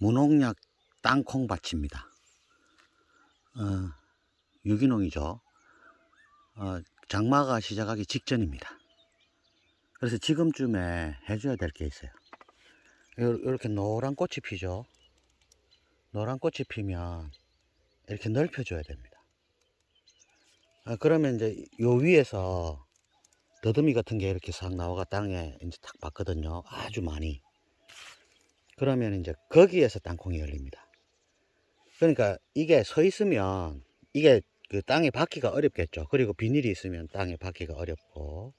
무농약 땅콩밭입니다. 어, 유기농이죠. 어, 장마가 시작하기 직전입니다. 그래서 지금쯤에 해줘야 될 게 있어요. 요- 이렇게 노란 꽃이 피죠. 노란 꽃이 피면 이렇게 넓혀줘야 됩니다. 아, 그러면 이제 요 위에서 더듬이 같은 게 이렇게 싹 나와가 땅에 이제 탁 봤거든요. 아주 많이. 그러면 이제 거기에서 땅콩이 열립니다. 그러니까 이게 서 있으면 이게 그 땅에 박기가 어렵겠죠. 그리고 비닐이 있으면 땅에 박기가 어렵고.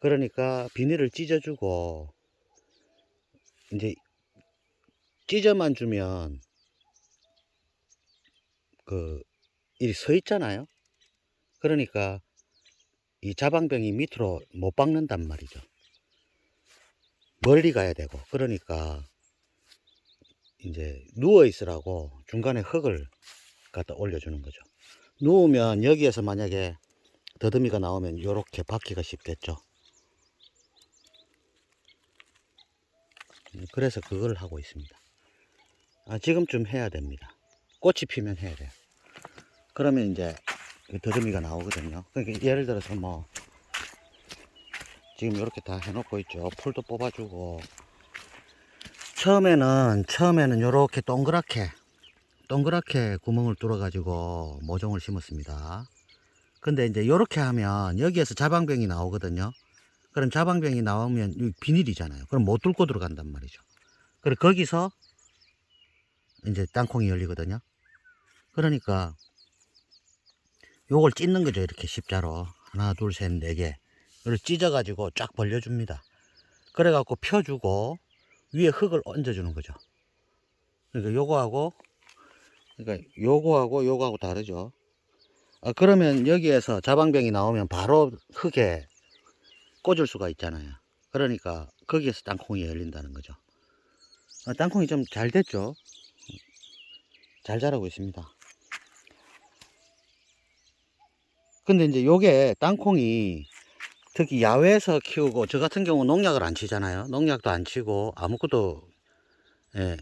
그러니까 비닐을 찢어주고 이제 찢어만 주면 그이서 있잖아요. 그러니까 이 자방병이 밑으로 못 박는단 말이죠. 멀리 가야 되고 그러니까 이제 누워 있으라고 중간에 흙을 갖다 올려주는 거죠. 누우면 여기에서 만약에 더듬이가 나오면 이렇게 박기가 쉽겠죠. 음, 그래서 그걸 하고 있습니다. 아, 지금쯤 해야 됩니다. 꽃이 피면 해야 돼요. 그러면 이제 그 더듬이가 나오거든요. 그러니까 예를 들어서 뭐 지금 이렇게 다 해놓고 있죠. 풀도 뽑아주고 처음에는 처음에는 이렇게 동그랗게 동그랗게 구멍을 뚫어 가지고 모종을 심었습니다. 근데 이제 이렇게 하면 여기에서 자방병이 나오거든요. 그럼 자방병이 나오면 이 비닐이잖아요. 그럼 못 뚫고 들어간단 말이죠. 그래 거기서 이제 땅콩이 열리거든요. 그러니까 요걸 찢는 거죠. 이렇게 십자로 하나, 둘, 셋, 네 개. 이걸 찢어가지고 쫙 벌려줍니다. 그래갖고 펴주고 위에 흙을 얹어주는 거죠. 그러니까 요거하고 그러니까 요거하고 요거하고 다르죠. 아, 그러면 여기에서 자방병이 나오면 바로 흙에 꽂을 수가 있잖아요. 그러니까 거기에서 땅콩이 열린다는 거죠. 아, 땅콩이 좀 잘 됐죠. 잘 자라고 있습니다. 근데 이제 요게 땅콩이 특히 야외에서 키우고 저 같은 경우 농약을 안 치잖아요. 농약도 안 치고 아무것도 예.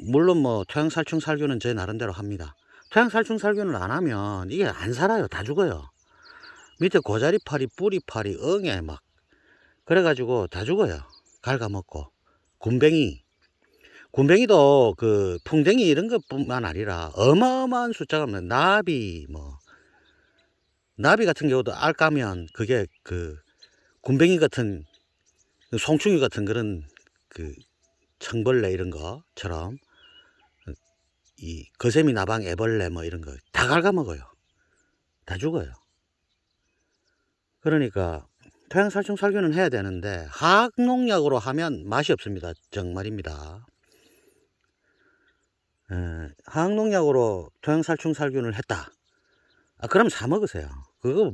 물론 뭐 토양살충 살균은 제 나름대로 합니다. 토양살충 살균을 안 하면 이게 안 살아요. 다 죽어요. 밑에 고자리파리, 뿌리파리, 응애 막 그래가지고 다 죽어요. 갉아먹고 군뱅이 군뱅이도 그 풍뎅이 이런 것뿐만 아니라 어마어마한 숫자가. 나비 뭐 나비 같은 경우도 알 까면 그게 그 군뱅이 같은 송충이 같은 그런 그 청벌레 이런 것처럼 이 거세미 나방 애벌레 뭐 이런 거 다 갉아먹어요. 다 죽어요. 그러니까 토양살충 살균은 해야 되는데 화학농약으로 하면 맛이 없습니다. 정말입니다. 에, 화학농약으로 토양살충 살균을 했다. 아, 그럼 사 먹으세요. 그거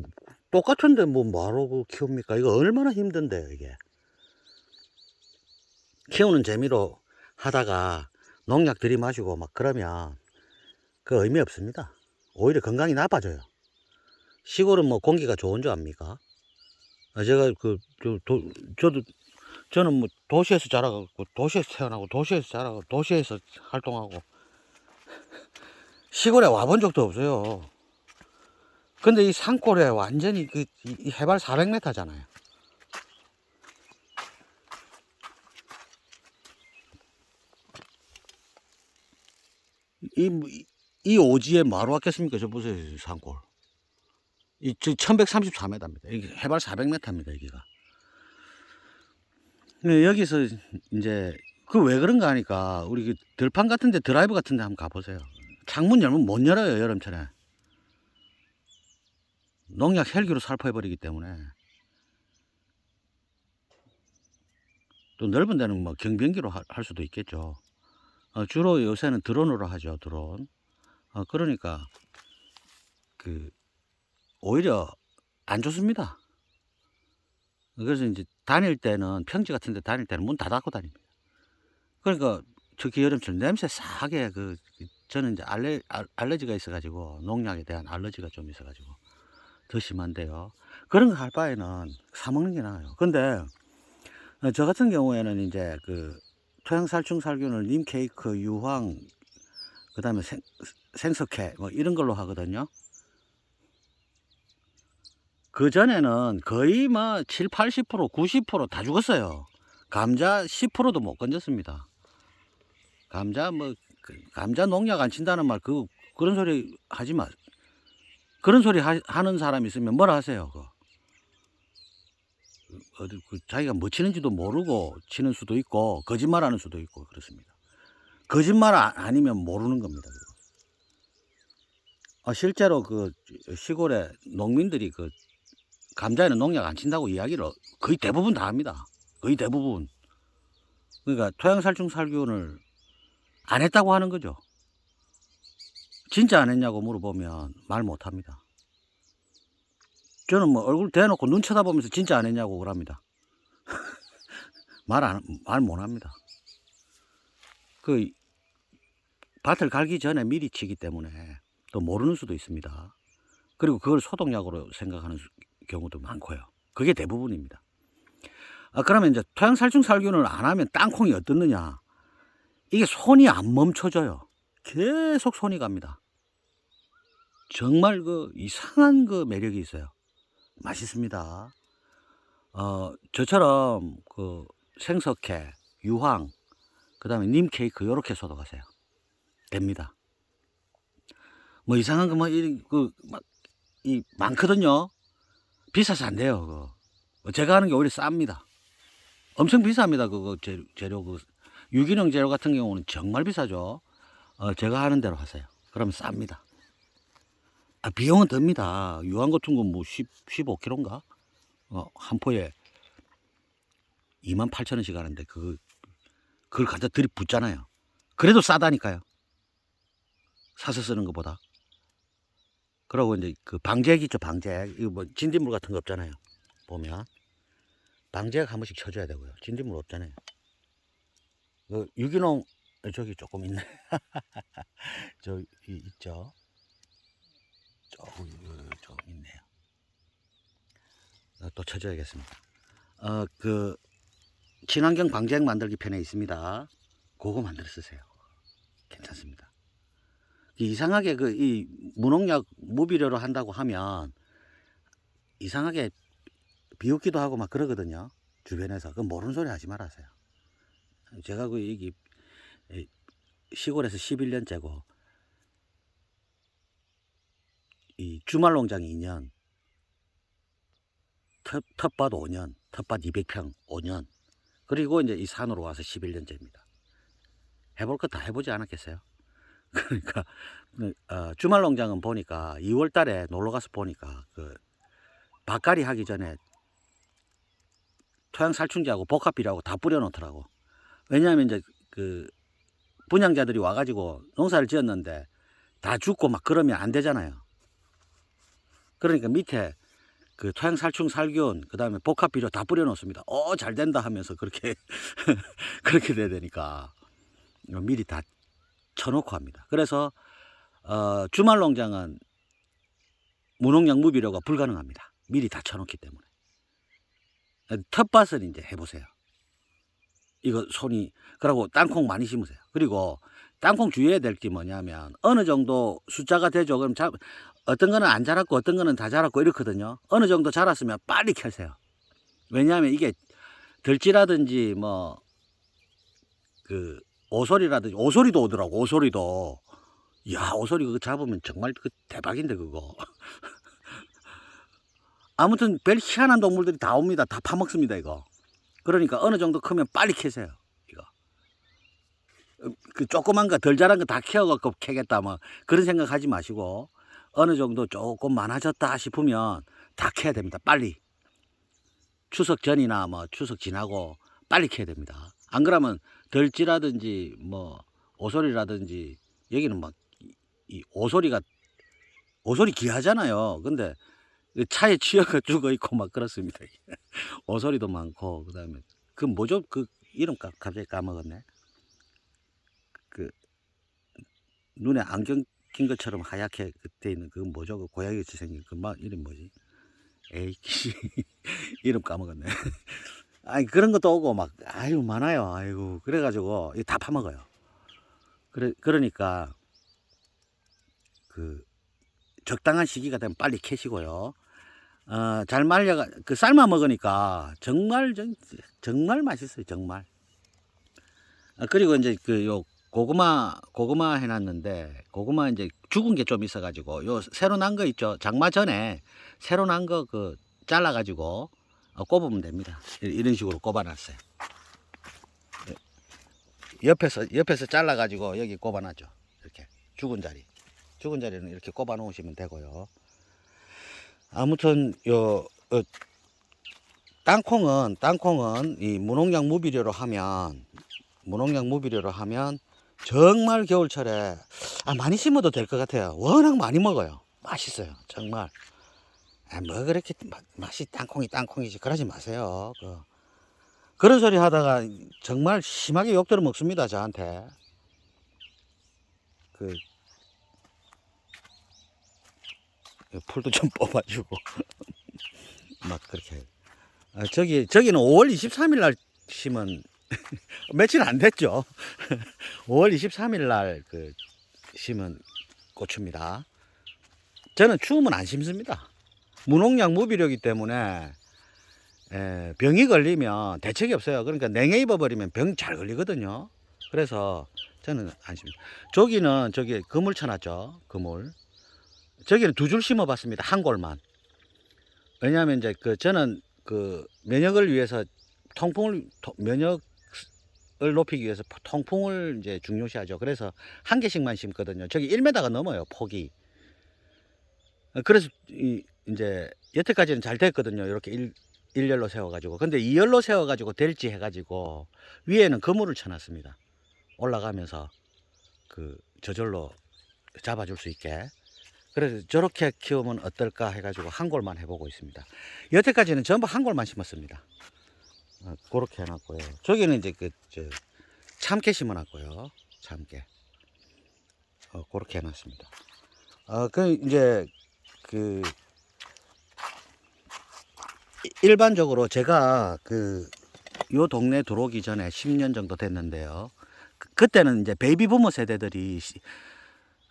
똑같은데 뭐 뭐하러 그 키웁니까? 이거 얼마나 힘든데요, 이게. 키우는 재미로 하다가 농약 들이마시고 막 그러면 그 의미 없습니다. 오히려 건강이 나빠져요. 시골은 뭐 공기가 좋은 줄 압니까? 아, 제가 그, 저, 도, 저도, 저는 뭐 도시에서 자라가고, 도시에서 태어나고, 도시에서 자라고, 도시에서 활동하고, 시골에 와본 적도 없어요. 근데 이 산골에 완전히 그, 해발 400m잖아요. 이, 뭐, 이- 이 오지에 뭐하러 왔겠습니까? 저 보세요, 이 산골. 이, 저 1134m입니다. 이게 해발 400m입니다, 여기가. 네, 여기서 이제, 그 왜 그런가 하니까, 우리 그 들판 같은데, 드라이브 같은데 한번 가보세요. 창문 열면 못 열어요, 여름철에. 농약 헬기로 살포해버리기 때문에. 또 넓은 데는 뭐 경비행기로 하- 할 수도 있겠죠. 어, 주로 요새는 드론으로 하죠, 드론. 어, 그러니까, 그, 오히려 안 좋습니다. 그래서 이제 다닐 때는, 평지 같은 데 다닐 때는 문 다 닫고 다닙니다. 그러니까, 특히 여름철 냄새 싸게, 그, 그 저는 이제 알레, 알, 알러지가 있어가지고, 농약에 대한 알러지가 좀 있어가지고, 더 심한데요. 그런 거 할 바에는 사먹는 게 나아요. 근데, 어, 저 같은 경우에는 이제 그, 토양살충 살균을 님케이크, 유황, 그 다음에 생, 생석회, 뭐 이런 걸로 하거든요. 그 전에는 거의 뭐 7, 80%, 90%다 죽었어요. 감자 10%도 못 건졌습니다. 감자 뭐, 그 감자 농약 안 친다는 말, 그, 그런 소리 하지 마. 그런 소리 하, 는 사람 있으면 뭐라 하세요, 그거. 어디 그 자기가 뭐 치는지도 모르고 치는 수도 있고 거짓말하는 수도 있고 그렇습니다. 거짓말 아- 아니면 모르는 겁니다. 아, 실제로 그 시골에 농민들이 그 감자에는 농약 안 친다고 이야기를 거의 대부분 다 합니다. 거의 대부분. 그러니까 토양살충 살균을 안 했다고 하는 거죠. 진짜 안 했냐고 물어보면 말 못 합니다. 저는 뭐 얼굴 대놓고 눈 쳐다보면서 진짜 안 했냐고 그럽니다. 말 안, 말 못 합니다. 그, 밭을 갈기 전에 미리 치기 때문에 또 모르는 수도 있습니다. 그리고 그걸 소독약으로 생각하는 수- 경우도 많고요. 그게 대부분입니다. 아, 그러면 이제 토양살충 살균을 안 하면 땅콩이 어떻느냐? 이게 손이 안 멈춰져요. 계속 손이 갑니다. 정말 그 이상한 그 매력이 있어요. 맛있습니다. 어, 저처럼 그 생석회, 유황, 그 다음에 님 케이크 요렇게 소독하세요. 됩니다. 뭐 이상한 거 뭐, 이, 그, 막, 이, 많거든요. 비싸서 안 돼요, 그거. 뭐 제가 하는 게 오히려 쌉니다. 엄청 비쌉니다, 그거 재료, 재료 그, 유기농 재료 같은 경우는 정말 비싸죠. 어, 제가 하는 대로 하세요. 그러면 쌉니다. 아, 비용은 듭니다. 유황 같은 건뭐 10, 15kg인가? 어, 한 포에 2만 8천 원씩 하는데 그 그걸 갖다 들이붓잖아요. 그래도 싸다니까요. 사서 쓰는 것보다. 그러고 이제 그 방제액 있죠, 방제액. 이거 뭐 진딧물 같은 거 없잖아요. 보면 방제액 한 번씩 쳐줘야 되고요. 진딧물 없잖아요. 그 유기농 저기 조금 있네. 저 이, 있죠. 조금 조금 있네요. 어, 또 쳐줘야겠습니다. 어 그 친환경 방제액 만들기 편에 있습니다. 그거 만들어 쓰세요. 괜찮습니다. 이상하게 그 이 무농약 무비료로 한다고 하면 이상하게 비웃기도 하고 막 그러거든요. 주변에서 그 모르는 소리 하지 말아세요. 제가 그 여기 이 시골에서 11년째고 이 주말 농장 2년 텃, 텃밭 5년 텃밭 200평 5년 그리고 이제 이 산으로 와서 11년째입니다. 해볼 거 다 해보지 않았겠어요? 그러니까 그, 어, 주말 농장은 보니까 2월 달에 놀러 가서 보니까 그 밭갈이 하기 전에 토양 살충제하고 복합비료하고 다 뿌려 놓더라고. 왜냐하면 이제 그 분양자들이 와가지고 농사를 지었는데 다 죽고 막 그러면 안 되잖아요. 그러니까 밑에 그 토양 살충 살균 그다음에 복합 비료 다 뿌려 놓습니다. 어 잘 된다 하면서 그렇게 그렇게 돼야 되니까 미리 다 쳐놓고 합니다. 그래서 어, 주말 농장은 무농약 무비료가 불가능합니다. 미리 다 쳐놓기 때문에 텃밭은 이제 해보세요. 이거 손이 그리고 땅콩 많이 심으세요. 그리고 땅콩 주의해야 될 게 뭐냐면 어느 정도 숫자가 되죠. 그럼 자, 어떤 거는 안 자랐고 어떤 거는 다 자랐고 이렇거든요. 어느 정도 자랐으면 빨리 켜세요. 왜냐하면 이게 들쥐라든지 뭐 그 오소리라든지 오소리도 오더라고 오소리도 야 오소리 그거 잡으면 정말 그 대박인데 그거 아무튼 별 희한한 동물들이 다 옵니다 다 파먹습니다 이거 그러니까 어느 정도 크면 빨리 캐세요 이거. 어, 그 조그만 거 덜 자란 거 다 키워갖고 캐겠다 뭐. 그런 생각 하지 마시고 어느 정도 조금 많아졌다 싶으면 다 캐야 됩니다 빨리. 추석 전이나 뭐 추석 지나고 빨리 캐야 됩니다. 안 그러면 덜지라든지 뭐 오소리라든지 여기는 막 이 오소리가 오소리 귀하잖아요. 근데 그 차에 치여가 죽어 있고 막 그렇습니다. 오소리도 많고 그다음에 그 뭐죠? 그 이름 까, 갑자기 까먹었네. 그 눈에 안경 낀 것처럼 하얗게 그때 있는 그 뭐죠? 그 고양이 같이 생긴 그 막 이름 뭐지? 에이 이름 까먹었네. 아니 그런 것도 오고 막 아유 많아요. 아이고 그래가지고 이거 다 파먹어요. 그래 그러니까 그 적당한 시기가 되면 빨리 캐시고요. 어, 잘 말려가 그 삶아 먹으니까 정말 정, 정말 맛있어요. 정말. 아, 그리고 이제 그 요 고구마 고구마 해놨는데 고구마 이제 죽은 게 좀 있어가지고 요 새로 난 거 있죠. 장마 전에 새로 난 거 그 잘라가지고 어, 꼽으면 됩니다. 이- 이런 식으로 꼽아놨어요. 옆에서 옆에서 잘라가지고 여기 꼽아놨죠. 이렇게 죽은 자리, 죽은 자리는 이렇게 꼽아 놓으시면 되고요. 아무튼 요 어, 땅콩은 땅콩은 이 무농약 무비료로 하면 무농약 무비료로 하면 정말 겨울철에 아, 많이 심어도 될 것 같아요. 워낙 많이 먹어요. 맛있어요. 정말. 아, 뭐 그렇게 마- 맛이 땅콩이 땅콩이지 그러지 마세요. 그, 그런 소리 하다가 정말 심하게 욕 들어 먹습니다. 저한테. 그 이 풀도 좀 뽑아주고 막 그렇게. 아, 저기 저기는 5월 23일 날 심은 며칠 안 됐죠. 5월 23일 날 그 심은 고추입니다. 저는 추우면 안 심습니다. 무농약 무비료이기 때문에 에, 병이 걸리면 대책이 없어요. 그러니까 냉해 입어버리면 병 잘 걸리거든요. 그래서 저는 안 심습니다. 저기는 저기 그물 쳐놨죠. 그물. 저기는 두 줄 심어봤습니다. 한 골만. 왜냐하면 이제 그 저는 그 면역을 위해서 통풍을 토- 면역을 높이기 위해서 통풍을 이제 중요시하죠. 그래서 한 개씩만 심거든요. 저기 1m가 넘어요 폭이. 어, 그래서 이 이제 여태까지는 잘 됐거든요. 이렇게 일, 일렬로 세워가지고. 근데 이열로 세워가지고 될지 해가지고 위에는 그물을 쳐놨습니다. 올라가면서 그 저절로 잡아줄 수 있게. 그래서 저렇게 키우면 어떨까 해가지고 한 골만 해보고 있습니다. 여태까지는 전부 한 골만 심었습니다. 어, 그렇게 해놨고요. 저기는 이제 그, 저, 참깨 심어놨고요. 참깨. 어, 그렇게 해놨습니다. 어, 그, 이제, 그, 이- 일반적으로 제가 그, 요 동네 들어오기 전에 10년 정도 됐는데요. 그, 그때는 이제 베이비 부모 세대들이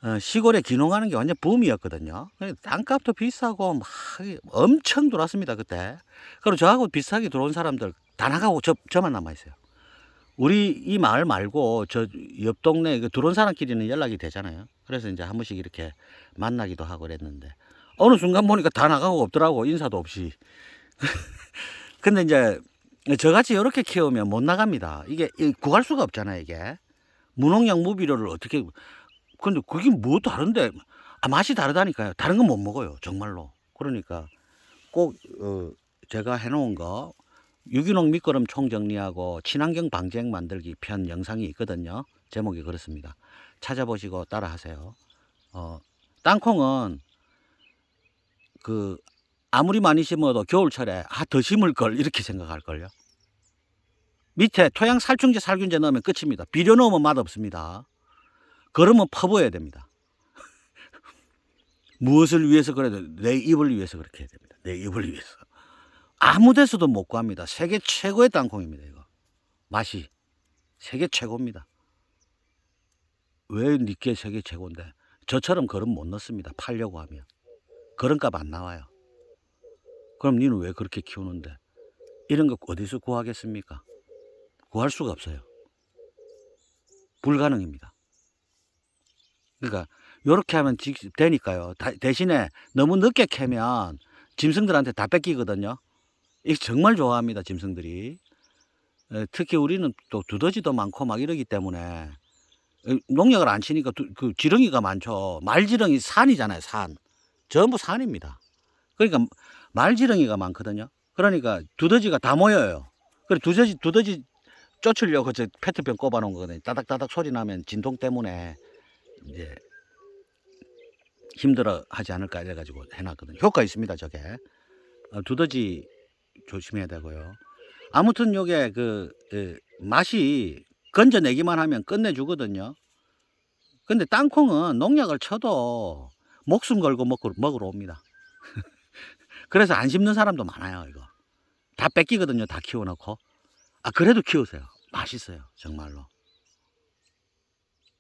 시, 어, 시골에 귀농하는 게 완전 붐이었거든요. 땅값도 비싸고 막 엄청 들어왔습니다 그때. 그리고 저하고 비슷하게 들어온 사람들 다 나가고 저, 저만 남아 있어요. 우리 이 마을 말고 저 옆 동네 그 들어온 사람끼리는 연락이 되잖아요. 그래서 이제 한 번씩 이렇게 만나기도 하고 그랬는데 어느 순간 보니까 다 나가고 없더라고 인사도 없이. 근데 이제 저같이 이렇게 키우면 못 나갑니다. 이게 이 구할 수가 없잖아요 이게 무농약 무비료를 어떻게 근데 그게 뭐 다른데 아, 맛이 다르다니까요. 다른 건 못 먹어요 정말로. 그러니까 꼭 어, 제가 해놓은 거 유기농 밑거름 총정리하고 친환경 방쟁 만들기 편 영상이 있거든요. 제목이 그렇습니다. 찾아보시고 따라하세요. 어, 땅콩은 그 아무리 많이 심어도 겨울철에 아 더 심을 걸 이렇게 생각할 걸요. 밑에 토양 살충제 살균제 넣으면 끝입니다. 비료 넣으면 맛 없습니다. 그러면 퍼부어야 됩니다. 무엇을 위해서 그래도 내 입을 위해서 그렇게 해야 됩니다. 내 입을 위해서. 아무 데서도 못 구합니다. 세계 최고의 땅콩입니다, 이거. 맛이. 세계 최고입니다. 왜 니께 세계 최고인데? 저처럼 걸음 못 넣습니다. 팔려고 하면. 그런 값안 나와요. 그럼 니는 왜 그렇게 키우는데? 이런 거 어디서 구하겠습니까? 구할 수가 없어요. 불가능입니다. 그러니까 요렇게 하면 지- 되니까요. 다- 대신에 너무 늦게 캐면 짐승들한테 다 뺏기거든요. 이게 정말 좋아합니다, 짐승들이. 에, 특히 우리는 또 두더지도 많고 막 이러기 때문에 에, 농약을 안 치니까 두- 그 지렁이가 많죠. 말지렁이 산이잖아요, 산. 전부 산입니다. 그러니까 말지렁이가 많거든요. 그러니까 두더지가 다 모여요. 그래 두더지 두더지 쫓으려고 저 페트병 꼽아 놓은 거거든요. 따닥따닥 소리 나면 진동 때문에 이제 힘들어 하지 않을까 이래가지고 해놨거든요. 효과 있습니다, 저게. 어, 두더지 조심해야 되고요. 아무튼 요게 그, 그 맛이 건져내기만 하면 끝내주거든요. 근데 땅콩은 농약을 쳐도 목숨 걸고 먹으러, 먹으러 옵니다. 그래서 안 심는 사람도 많아요, 이거. 다 뺏기거든요, 다 키워놓고. 아, 그래도 키우세요. 맛있어요. 정말로.